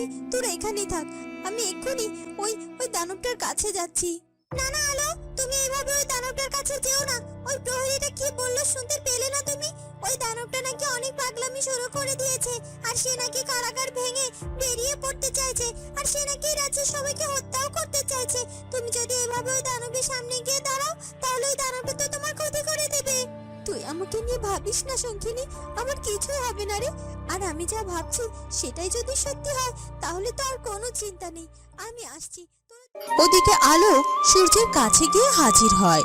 বলছি, তোরা এখানেই থাক। আমি এক্ষুনি ওই ওই দানবটার কাছে যাচ্ছি। না না, আলো, তুমি এইভাবে ওই দানবটার কাছে যেও না। ওই প্রহরীটা কি বলল শুনতে পেলে না তুমি? ওই দানবটা নাকি অনেক পাগলামি শুরু করে দিয়েছে, আর সে নাকি কারাগার ভেঙে বেরিয়ে পড়তে চাইছে, আর সে নাকি রাজ্যের সবাইকে হত্যাও করতে চাইছে। তুমি যদি এভাবে ওই দানবের সামনে গিয়ে দাঁড়াও, তাহলে ওই দানবটা তো তোমার আমাকে নিয়ে ভাবিস না শঙ্খিনী আমার কিছুই হবে না রে। আর আমি যা ভাবছি সেটাই যদি সত্যি হয়, তাহলে তো আর কোনো চিন্তা নেই। আমি আসছি। ওদিকে আলো সূর্যের কাছে গিয়ে হাজির হয়।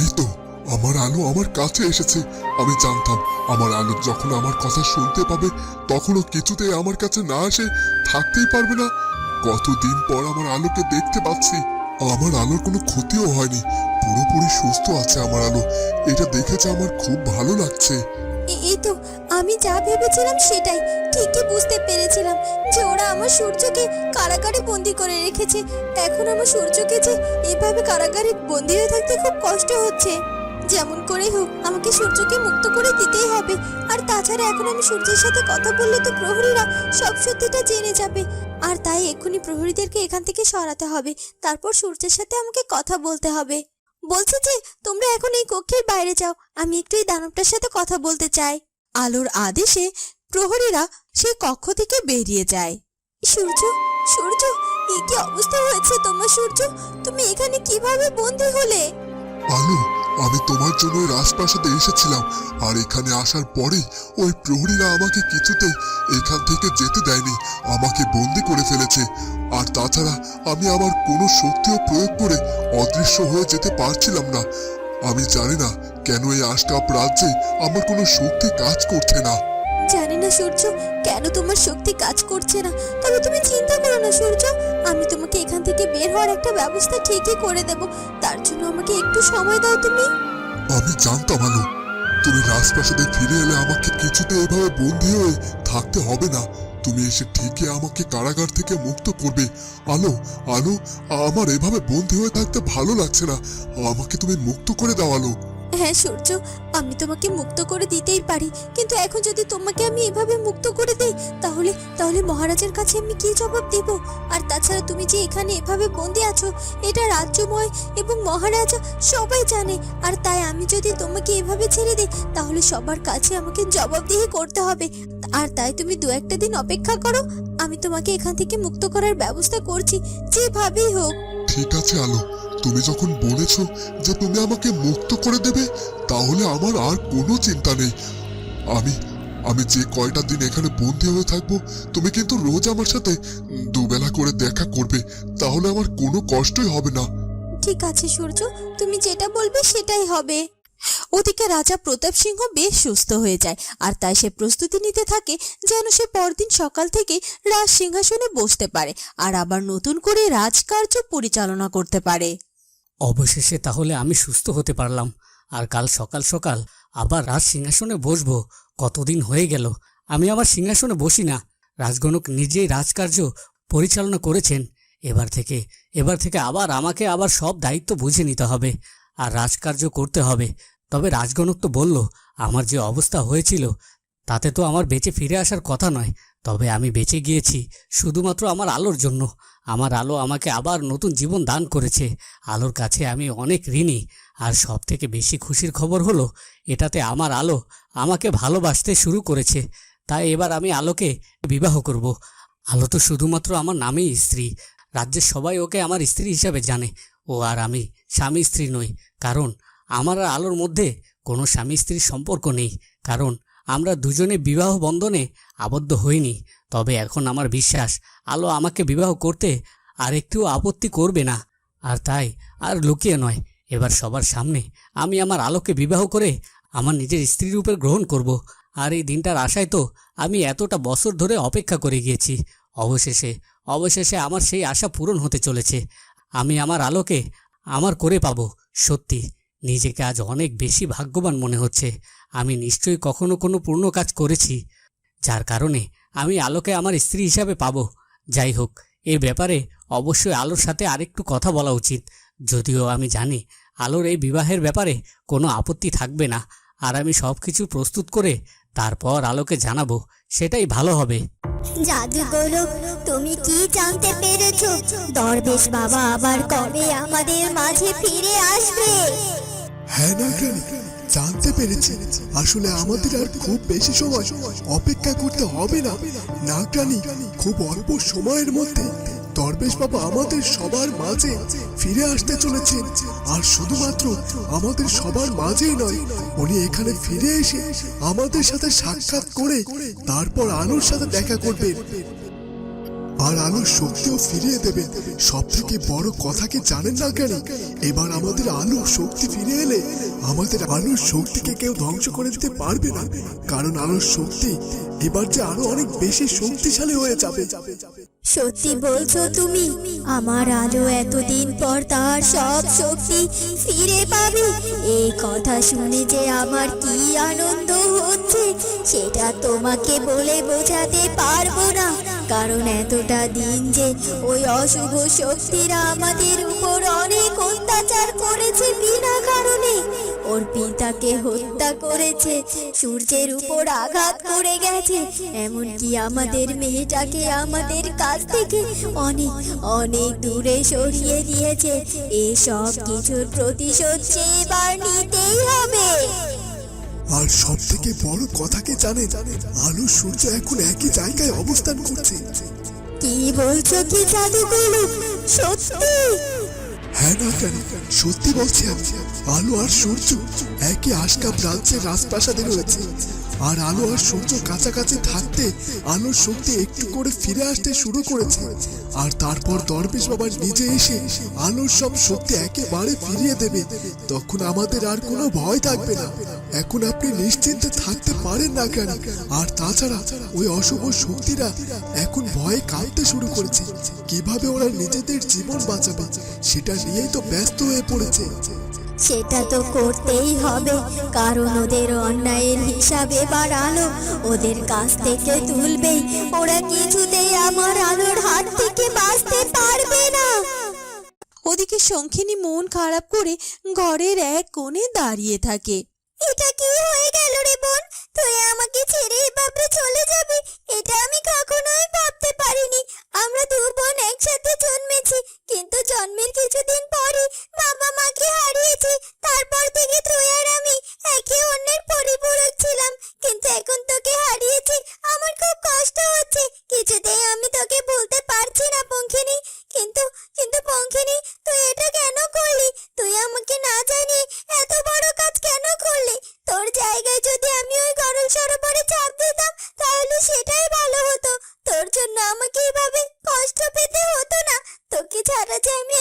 এই তো, আমার আলো আমার কাছে এসেছে। আমি জানতাম, আমার আলো যখন আমার কথা শুনতে পাবে তখনও কিছুতেই আমার কাছে না এসে থাকতেই পারবে না। কতদিন পর আমার আলোকে দেখতে পাচ্ছি। আমার আলোর কোনো ক্ষতিও হয়নি। পুরোপুরি সুস্থ আছে আমার আলো। এটা দেখেছে আমার খুব ভালো লাগছে। এই তো, আমি যা ভেবেছিলাম সেটাই। ঠিকই বুঝতে পেরেছিলাম যে ওরা আমার সূর্যকে কারাগারে বন্দি করে রেখেছে। এখন আমার সূর্যকে যে এভাবে কারাগারে বন্দি হয়ে থাকতে খুব কষ্ট হচ্ছে। যেমন করেই হোক, আমাকে সূর্যকে মুক্ত করে দিতেই হবে। আর তাছাড়া এখন আমি সূর্যের সাথে কথা বললে তো প্রহরীরা সব সত্যিটা জেনে যাবে। আর তাই এক্ষুনি প্রহরীদেরকে এখান থেকে সরাতে হবে। তারপর সূর্যের সাথে আমাকে কথা বলতে হবে। বলছি যে, তোমরা এখন এই কক্ষের বাইরে যাও। আমি একটু এই দানবটার সাথে কথা বলতে চাই। আলোর আদেশে প্রহরীরা সে কক্ষ থেকে বেরিয়ে যায়। সূর্য সূর্য এই কি অবস্থা হয়েছে তোমার সূর্য? তুমি এখানে কীভাবে বন্দি হলে? আলো আমি তোমার জন্য রাজপ্রাসাদে এসেছিলাম, আর এখানে আসার পরেই ওই প্রহরীরা আমাকে কিছুতেই এখান থেকে যেতে দেয়নি, আমাকে বন্দি করে ফেলেছে। আর তাছাড়া আমি আমার কোনো শক্তিও প্রয়োগ করে অদৃশ্য হয়ে যেতে পারছিলাম না। আমি জানি না কেন এই আশকাপ রাজ্যে আমার কোনো শক্তি কাজ করছে না। জানি না সূর্য, কেন তোমার শক্তি কাজ করছে না? তবে তুমি চিন্তা করো না সূর্য, আমি তোমাকে এখান থেকে বের হওয়ার একটা ব্যবস্থা ঠিকই করে দেব। তার জন্য আমাকে একটু সময় দাও তুমি। আমি জানতাম আলো। তুমি রাজপ্রাসাদে ফিরে এলে আমাকে কিছুতে এভাবে বন্দি হয়ে থাকতে হবে না। তুমি এসে ঠিকই আমাকে কারাগার থেকে মুক্ত করবে। আলো আলো, আমার এভাবে বন্দি হয়ে থাকতে ভালো লাগছে না। আমাকে তুমি মুক্ত করে দাও, আলো। হ্যাঁ সূর্য, আমি তোমাকে মুক্ত করে দিতেই পারি। কিন্তু এখন যদি তোমাকে আমি এভাবে মুক্ত করে দেই, তাহলে তাহলে মহারাজের কাছে আমি কি জবাব দেব? আর তাছাড়া তুমি যে এখানে এভাবে বন্দি আছো, এটা রাজ্যময় এবং মহারাজা সবাই জানে। আর তাই আমি যদি তোমাকে এভাবে ছেড়ে দিই, তাহলে সবার কাছে আমাকে জবাবদিহি করতে হবে। আর তাই তুমি দু একটা দিন অপেক্ষা করো, আমি তোমাকে এখান থেকে মুক্ত করার ব্যবস্থা করছি, যেভাবেই হোক। ঠিক আছে, আলো। তুমি যখন বলেছ যে তুমি আমাকে মুক্ত করে দেবে, তাহলে আমার আর কোনো চিন্তা নেই। আমি আমি যে কয়টা দিন এখানে বন্দি হয়ে থাকব, তুমি কিন্তু রোজ আমার সাথে দুবেলা করে দেখা করবে, তাহলে আমার কোনো কষ্টই হবে না। ঠিক আছে, সূর্য, তুমি যেটা বলবে সেটাই হবে। ওদিকে রাজা প্রতাপ সিংহ বেশ সুস্থ হয়ে যায়, আর তাই সে প্রস্তুতি নিতে থাকে যেন সে পরদিন সকাল থেকে রাজ সিংহাসনে বসতে পারে, আর আবার নতুন করে রাজকার্য পরিচালনা করতে পারে। অবশেষে তাহলে আমি সুস্থ হতে পারলাম। আর কাল সকাল সকাল আবার রাজ সিংহাসনে বসবো। কতদিন হয়ে গেল? আমি আবার সিংহাসনে বসি না। রাজগণক নিজেই রাজকার্য পরিচালনা করেছেন। এবার থেকে এবার থেকে আবার আমাকে আবার সব দায়িত্ব বুঝে নিতে হবে। আর রাজকার্য করতে হবে। তবে রাজগণক তো বলল, আমার যে অবস্থা হয়েছিল, তাতে তো আমার বেঁচে ফিরে আসার কথা নয়। তবে আমি বেঁচে গিয়েছি, শুধুমাত্র আমার আলোর জন্য। আমার আলো আমাকে আবার নতুন জীবন দান করেছে। আলোর কাছে আমি অনেক ঋণী। আর সব থেকে বেশি খুশির খবর হলো, এটাতে আমার আলো আমাকে ভালোবাসতে শুরু করেছে। তাই এবার আমি আলোকে বিবাহ করব। আলো তো শুধুমাত্র আমার নামেই স্ত্রী। রাজ্যের সবাই ওকে আমার স্ত্রী হিসাবে জানে। ও আর আমি স্বামী স্ত্রী নই। কারণ আমার আলোর মধ্যে কোনো স্বামী স্ত্রীর সম্পর্ক নেই। কারণ আমরা দুজনে বিবাহ বন্ধনে আবদ্ধ হইনি। তবে এখন আমার বিশ্বাস, আলো আমাকে বিবাহ করতে আর একটু আপত্তি করবে না। আর তাই আর লুকিয়ে নয়। এবার সবার সামনে আমি আমার আলোকে বিবাহ করে আমার নিজের স্ত্রী রূপে গ্রহণ করব। আর এই দিনটার আশায় তো আমি এতটা বছর ধরে অপেক্ষা করে গিয়েছি। অবশেষে অবশেষে আমার সেই আশা পূরণ হতে চলেছে। আমি আমার আলোকে আমার করে পাবো, সত্যি। নিজেকে আজ অনেক বেশি ভাগ্যবান মনে হচ্ছে। আমি নিশ্চয়ই কখনো কোনো পূর্ণ কাজ করেছি, যার কারণে আমি আলোকে আমার স্ত্রী হিসাবে পাবো। যাই হোক, এ ব্যাপারে অবশ্যই আলোর সাথে আরেকটু কথা বলা উচিত। যদিও আমি জানি আলোর এই বিবাহের ব্যাপারে কোনো আপত্তি থাকবে না, আর আমি সব কিছু প্রস্তুত করে তারপর আলোকে জানাব, সেটাই ভালো হবে। তুমি কি জানতে পেরেছ? দরবেশ বাবা আবার কবে আমাদের মাঝে ফিরে আসবে? হ্যাঁ জানতে পেরেছি। আসলে আমাদের আর খুব বেশি সময় অপেক্ষা করতে হবে না। খুব অল্প সময়ের মধ্যে দরবেশ বাবা আমাদের সবার মাঝে ফিরে আসতে চলেছেন। আর শুধুমাত্র আমাদের সবার মাঝেই নয়, উনি এখানে ফিরে এসে আমাদের সাথে সাক্ষাৎ করে তারপর আনুর সাথে দেখা করবেন। আর আলোর শক্তিও ফিরিয়ে দেবে। সব থেকে বড় কথা কি জানেন না কেন? এবার আমাদের আলোর শক্তি ফিরে এলে আমাদের আলোর শক্তিকে কেউ ধ্বংস করে দিতে পারবে না। কারণ আলোর শক্তি এবার যে আরও অনেক বেশি শক্তিশালী হয়ে যাবে। সত্যি বলছো তুমি, আমার আলো এতদিন পর তার সব শক্তি ফিরে পাবে। এই কথা শুনে যে আমার কি আনন্দ হচ্ছে, সেটা তোমাকে বলে বোঝাতে পারব না। কারণ এতটা দিন যে ওই অশুভ শক্তিরা আমাদের উপর অনেক অত্যাচার করেছে বিনা কারণে। ওর পিতাকে হত্যা করেছে, সূর্যের উপর আঘাত করে গেছে, এমনকি আমাদের মেয়েটাকে আমাদের কাছ থেকে অনেক অনেক দূরে সরিয়ে দিয়েছে। এসব কিছুর প্রতিশোধ যে এবার নিতেই হবে। আর সব থেকে বড় কথা কি জানে? আলো সূর্য এখন একই জায়গায় অবস্থান করছে। কি বলছো কি জাদুগুলো সত্যি? হ্যাঁ না কেন? সত্যি বলছি আমি আলো আর সূর্য একই আশকা রাজ্যের রাজপ্রাসাদে রয়েছে। আর আলো আর সূর্য কাছাকাছি থাকতে আলোর শক্তি একটু করে ফিরে আসতে শুরু করেছে। আর তারপর দরবেশ বাবা নিজে এসে আলোর সব শক্তি একেবারে ফিরিয়ে দেবে। তখন আমাদের আর কোনো ভয় থাকবে না। এখন আপনি নিশ্চিন্তে থাকতে পারেন না কেন? আর তাছাড়া ওই অশুভ শক্তিরা এখন ভয়ে কাঁপতে শুরু করেছে। কীভাবে ওরা নিজেদের জীবন বাঁচাবে সেটা নিয়েই তো ব্যস্ত হয়ে পড়েছে। সেটা তো করতেই হবে কারণ ওদের অন্যায়ের হিসাবে বাড়ালো ওদের কাছ থেকে তুলবেই ওরা কিছুতেই আমার আলোর হাত থেকে বাঁচতে পারবে না। ওদিকে শঙ্খিনী মন খারাপ করে ঘরের এক কোণে দাঁড়িয়ে থাকে। এটা কি হয়ে গেল রে বোন? তুই আমাকে ছেড়ে এভাবে চলে যাবি? এটা আমি কখনোই ভাবতে পারিনি। আমরা দু বোন একসাথে জন্মেছি, কিন্তু জন্মের কিছুদিন পরে বাবা মাকে হারিয়েছি। তারপর থেকে তুই আর আমি একে অন্যের পরিপূরক ছিলাম, কিন্তু এখন তোকে হারিয়েছি। তোকে ছাড়া যে আমি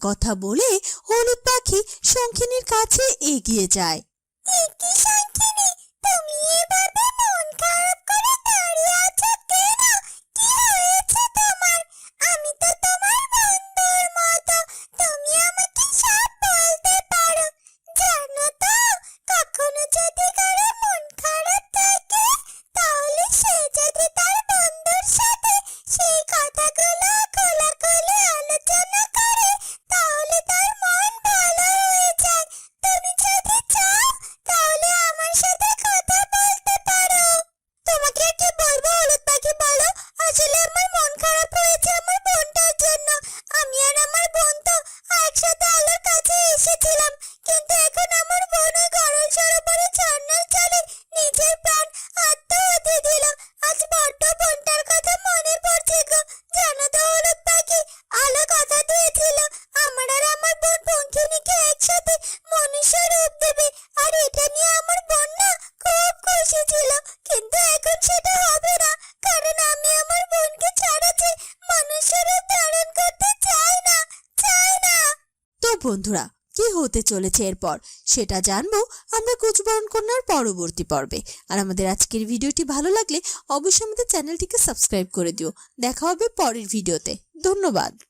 কথা বলে হলুদ পাখি শঙ্খিনীর কাছে এগিয়ে যায়। হবে না। কারণ আমি আমার বোনকে ছাড়া যে ধারণ করতে চাই না চাই না। তো বন্ধুরা, কি হতে চলেছে এরপর? সেটা জানব আমরা কুচবরণ কন্যার পরবর্তী পর্বে। আর আমাদের আজকের ভিডিওটি ভালো লাগলে অবশ্যই আমাদের চ্যানেলটিকে সাবস্ক্রাইব করে দিও। দেখা হবে পরের ভিডিওতে। ধন্যবাদ।